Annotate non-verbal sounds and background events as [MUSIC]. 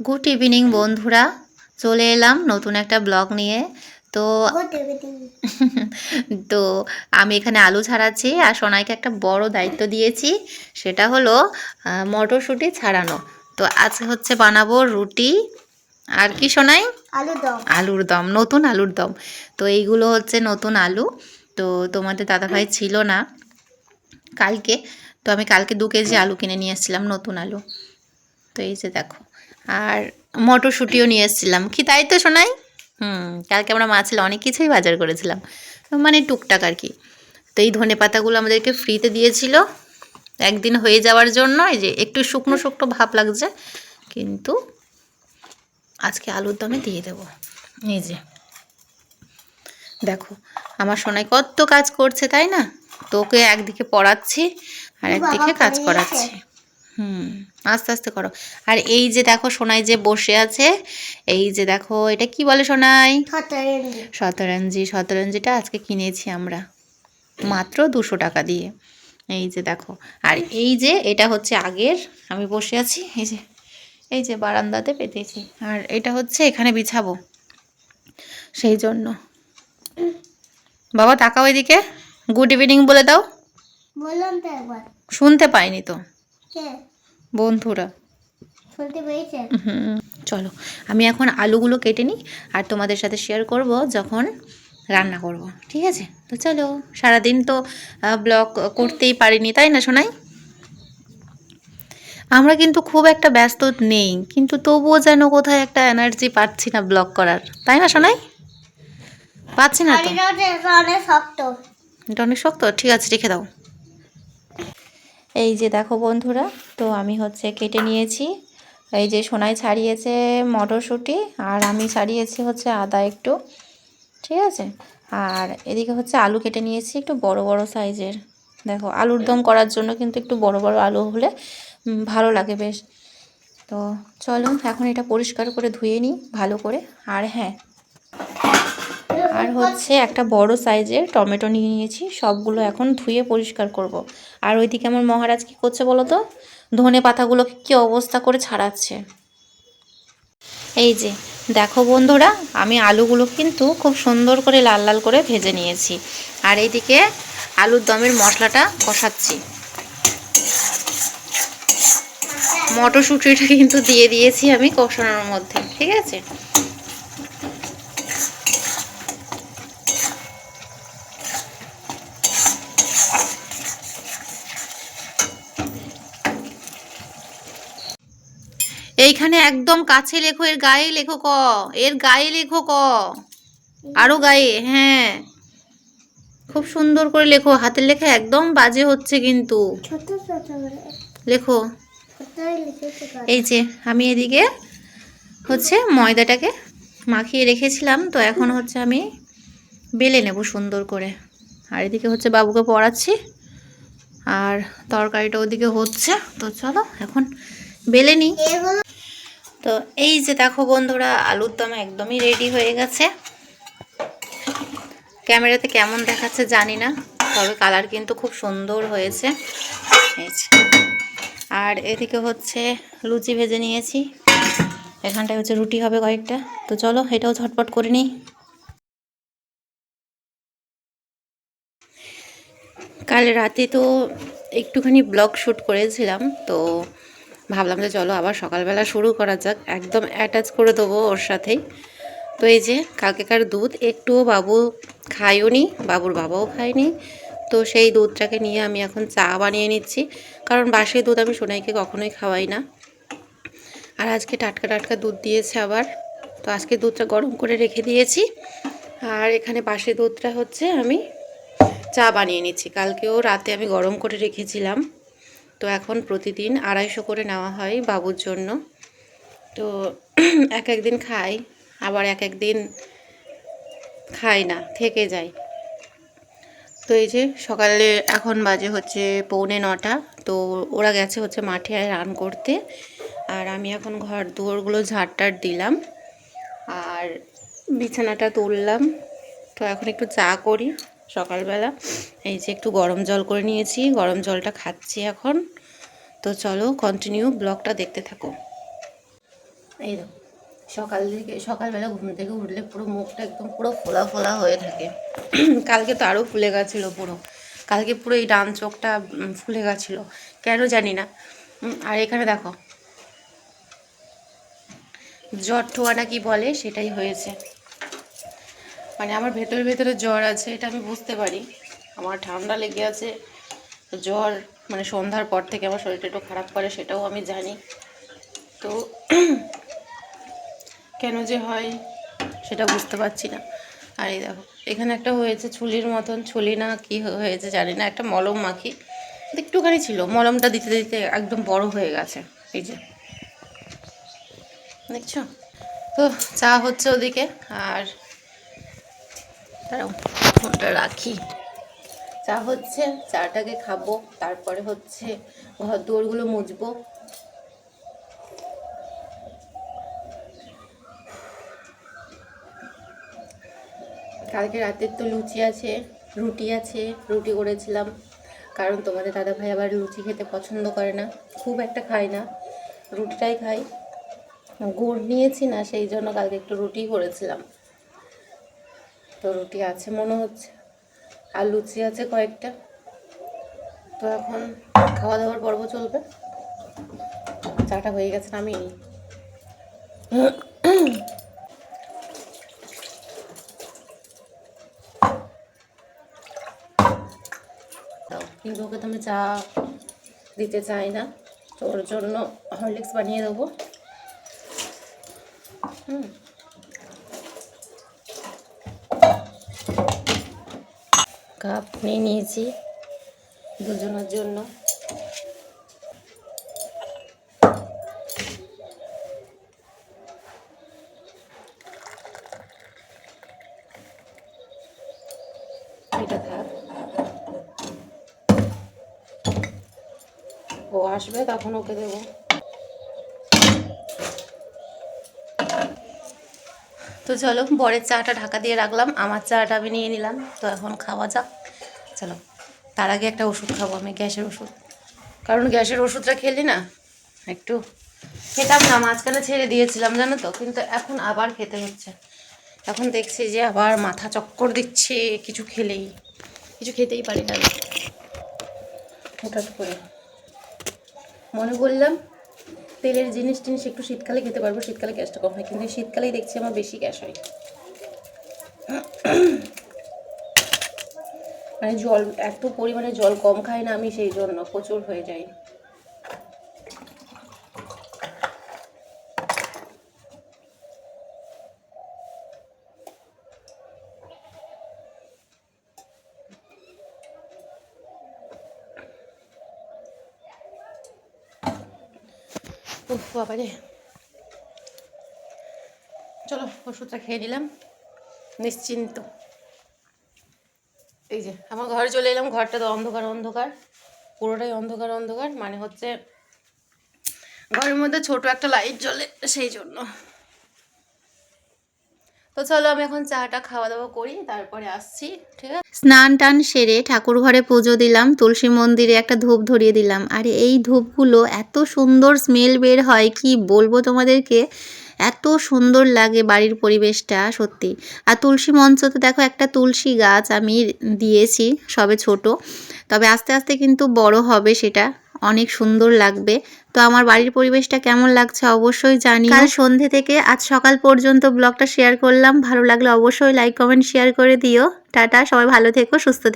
Good evening বন্ধুরা। চলে এলাম নতুন একটা ব্লগ নিয়ে। তো [LAUGHS] তো আমি এখানে আলু ছাড়াচ্ছি আর সোনাইকে একটা বড় দায়িত্ব দিয়েছি। সেটা হলো মটরশুঁটি ছাড়ানো। তো আজকে হচ্ছে বানাবো রুটি। আর কি সোনাই? আলু দম। আলুর দম নতুন আলুর দম। তো এইগুলো হচ্ছে নতুন আলু। তো তোমাদের দাদাভাই ছিল না কালকে। তো আমি কালকে দু কেজি আলু কিনে নিয়ে এসেছিলাম নতুন আলু। তো এই যে দেখো। আর মটরশুঁটিও নিয়ে এসেছিলাম। কি তাই তো শোনাই হুম কালকে আমরা মাছিল অনেক কিছুই বাজার করেছিলাম। মানে টুকটাক আর কি। তো এই ধনে পাতাগুলো আমাদেরকে ফ্রিতে দিয়েছিল। একদিন হয়ে যাওয়ার জন্য এই যে একটু শুকনো শুকনো ভাব লাগছে কিন্তু আজকে আলুর দমে দিয়ে দেবো। এই যে। দেখো আমার সোনাই কত কাজ করছে তাই না? তোকে একদিকে পড়াচ্ছি আর একদিকে কাজ করাচ্ছি। হুম আস্তে আস্তে করো। আর এই যে দেখো সোনাই যে বসে আছে এই যে দেখো এটা কি বলে সোনাই? শতরঞ্জি। শতরঞ্জি শতরঞ্জিটা আজকে কিনেছি আমরা মাত্র দুশো টাকা দিয়ে। এই যে দেখো আর এই যে এটা হচ্ছে আগের আমি বসে আছি এই যে এই যে বারান্দাতে পেতেছি। আর এটা হচ্ছে এখানে বিছাবো সেই জন্য। বাবা তাকাও এদিকে গুড ইভিনিং বলে দাও। বললাম তো একবার। শুনতে পাইনি তো। বন্ধুরা। হুম চলো। আমি এখন আলুগুলো কেটে নিই আর তোমাদের সাথে শেয়ার করব যখন রান্না করব ঠিক আছে? তো চলো সারাদিন তো ব্লগ করতেই পারিনি তাই না শোনাই আমরা কিন্তু খুব একটা ব্যস্ত নেই কিন্তু তবুও যেন কোথায় একটা এনার্জি পাচ্ছি না ব্লগ করার তাই না শোনাই পাচ্ছি না তো? এটা অনেক শক্ত? ঠিক আছে রেখে দাও। এই যে দেখো বন্ধুরা, তো আমি হচ্ছে কেটে নিয়েছি। এই যে সোনাই ছাড়িয়েছে মটরশুঁটি, আর আমি ছাড়িয়েছি হচ্ছে আদা একটু, ঠিক আছে? আর এদিকে হচ্ছে আলু কেটে নিয়েছি একটু বড় বড় সাইজের। দেখো, আলুর দম করার জন্য কিন্তু একটু বড় বড় আলু হলে ভালো লাগে বেশ। তো চলো এখন এটা পরিষ্কার করে ধুয়ে নিই ভালো করে। আর হ্যাঁ আর হচ্ছে একটা বড় সাইজের টমেটো নিয়ে নিয়েছি। সবগুলো এখন ধুয়ে পরিষ্কার করব। আর ওইদিকে আমার মহারাজ কি করছে বলো তো? ধনে পাতাগুলোকে কি অবস্থা করে ছাড়াচ্ছে। এই যে, দেখো বন্ধুরা, আমি আলুগুলো কিন্তু খুব সুন্দর করে লাল লাল করে ভেজে নিয়েছি। আর এইদিকে আলুর দমের মশলাটা কষাচ্ছি। মটরশুঁটিটা কিন্তু দিয়ে দিয়েছি আমি কষানোর মধ্যে, ঠিক আছে? এইখানে একদম কাছে লেখো এর গায়ে লেখো ক এর গায়ে লেখো ক। আরও গায়ে হ্যাঁ। খুব সুন্দর করে লেখো হাতের লেখা একদম বাজে হচ্ছে কিন্তু। লেখো। এই যে আমি এদিকে হচ্ছে ময়দাটাকে মাখিয়ে রেখেছিলাম তো এখন হচ্ছে আমি বেলে নেব সুন্দর করে। আর এদিকে হচ্ছে বাবুকে পড়াচ্ছি আর তরকারিটা ওদিকে হচ্ছে তো চলো এখন বেলে নিই। তো এই যে দেখো বন্ধুরা, আলুর দম একদমই রেডি হয়ে গেছে। ক্যামেরাতে কেমন দেখাচ্ছে জানি না, তবে কালার কিন্তু খুব সুন্দর হয়েছে। আর এদিকে হচ্ছে লুচি ভেজে নিয়েছি। এখানটায় হচ্ছে রুটি হবে কয়েকটা। তো চলো, এটাও ঝটপট করে নিই। কাল রাতে তো একটুখানি ব্লগ শ্যুট করেছিলাম, তো ভাবলাম যে চলো আবার সকালবেলা শুরু করা যাক। একদম অ্যাটাচ করে দেবো ওর সাথেই। তো এই যে কালকেকার দুধ, একটুও বাবু খায়ও নি, বাবুর বাবাও খায়নি। তো সেই দুধটাকে নিয়ে আমি এখন চা বানিয়ে নিচ্ছি। কারণ বাসি দুধ আমি সোনাইকে কখনোই খাওয়াই না। আর আজকে টাটকা টাটকা দুধ দিয়েছে আবার। তো আজকে দুধটা গরম করে রেখে দিয়েছি। আর এখানে বাসি দুধটা হচ্ছে আমি চা বানিয়ে নিচ্ছি। কালকেও রাতে আমি গরম করে রেখেছিলাম। তো এখন প্রতিদিন আড়াইশো করে নেওয়া হয় বাবুর জন্য। তো [CLEARS THROAT] এক এক দিন খাই, আবার এক এক দিন খাই না, থেকে যায়। তো এই যে সকালে এখন বাজে হচ্ছে পৌনে নটা, তো ওরা গেছে হচ্ছে মাঠে রান করতে। আর আমি এখন ঘর দুয়ারগুলো ঝাড়টার দিলাম, আর বিছানাটা তুললাম। তো এখন একটু চা করি। সকালবেলা। এই যে একটু গরম জল করে নিয়েছি, গরম জলটা খাচ্ছি এখন। তো চলো কন্টিনিউ ব্লগটা দেখতে থাকো। এই সকাল থেকে, সকালবেলা ঘুম থেকে উঠলে পুরো মুখটা একদম পুরো ফোলা ফোলা হয়ে থাকে। কালকে তো আরও ফুলে গেছিল পুরো। কালকে পুরো এই ডান চোখটা ফুলে গেছিল। কেন জানি না। আর এখানে দেখো, জ্বর ঠোয়া না কি বলে সেটাই হয়েছে। মানে আমার ভেতরে ভেতরে জ্বর আছে, এটা আমি বুঝতে পারি। আমার ঠান্ডা লেগে আছে, জ্বর মানে সন্ধ্যার পর থেকে আমার শরীরটা একটু খারাপ করে, সেটাও আমি জানি। তো কেন যে হয় সেটা বুঝতে পারছি না। আর এই দেখো, এখানে একটা হয়েছে ছুলির মতন, ছুলি না কি হয়েছে জানি না, একটা মলম মাখি। একটুখানি ছিল, মলমটা দিতে দিতে একদম বড় হয়ে গেছে, এই যে। দেখছ? তো চা হচ্ছে ওদিকে, আর দাঁড়াও, ফোনটা রাখি। চা হচ্ছে, চাটাকে খাব, তারপরে হচ্ছে ঘর দুয়ারগুলো মুছবো। কালকে রাতের তো লুচি আছে, রুটি আছে, রুটি করেছিলাম। কারণ তোমাদের দাদা ভাই আবার লুচি খেতে পছন্দ করে না, খুব একটা খায় না, রুটিটাই খাই। গুড় নিয়েছি না, সেই জন্য কালকে একটু রুটি করেছিলাম। রুটি আছে মনে হচ্ছে, আর লুচি আছে কয়েকটা। তো এখন খাওয়া দাওয়ার পর্ব চলবে। চাটা হয়ে গেছে আমি দাও, কিন্তু ওকে তো আমি চা দিতে চাই না, তো ওর জন্য হরলিক্স বানিয়ে দেবো। হুম। কাপ নিয়ে নিয়েছি দুজনের জন্য। ও আসবে তখন ওকে দেবো। তো চলো বরের চাটা ঢাকা দিয়ে রাখলাম। আমার চাটা আমি নিয়ে নিলাম। তো এখন খাওয়া যাক। চলো, তার আগে একটা ওষুধ খাব আমি, গ্যাসের ওষুধ। কারণ গ্যাসের ওষুধটা খেলি না একটু খেতাম না, মাঝখানে ছেড়ে দিয়েছিলাম, জানো তো? কিন্তু এখন আবার খেতে হচ্ছে। এখন দেখছি যে আবার মাথা চক্কর দিচ্ছে, কিছু খেলেই। কিছু খেতেই পারি না হঠাৎ করে। মনে করলাম তেলের জিনিস টিনিস একটু শীতকালে খেতে পারব, শীতকালে গ্যাসটা কম হয়, কিন্তু শীতকালেই দেখছি আমার বেশি গ্যাস হয়। মানে জল, এত পরিমাণে জল কম খায় না আমি, সেই জন্য প্রচুর হয়ে যায়। উফ বাবারে চলো, ওষুধটা খেয়ে নিলাম। নিশ্চিন্ত। এই যে, আমার ঘরে চলে এলাম, ঘরটা তো অন্ধকার অন্ধকার। পুরোটাই অন্ধকার অন্ধকার। মানে হচ্ছে, ঘরের মধ্যে ছোট একটা লাইট জ্বলে, সেই জন্য। তো চলো আমি এখন চাটা খাওয়া দাওয়া করি, তারপরে আসছি, ঠিক আছে? স্নান টান সেরে ঠাকুর ঘরে পুজো দিলাম, তুলসী মন্দিরে একটা ধূপ ধরিয়ে দিলাম। আর এই ধূপগুলো এত সুন্দর স্মেল বের হয়, কি বলব তোমাদেরকে? এত সুন্দর লাগে বাড়ির পরিবেশটা, সত্যি। আর তুলসী মঞ্চতে দেখো একটা তুলসী গাছ আমি দিয়েছি, সবে ছোট। তবে আস্তে আস্তে কিন্তু বড় হবে সেটা। অনেক সুন্দর লাগবে। তো আমার বাড়ির পরিবেশটা কেমন লাগছে অবশ্যই জানি কাল সন্ধে থেকে আজ সকাল পর্যন্ত ব্লগটা শেয়ার করলাম। ভালো লাগলে অবশ্যই লাইক কমেন্ট শেয়ার করে দিও। টাটা, সবাই ভালো থেকো, সুস্থ থেকো।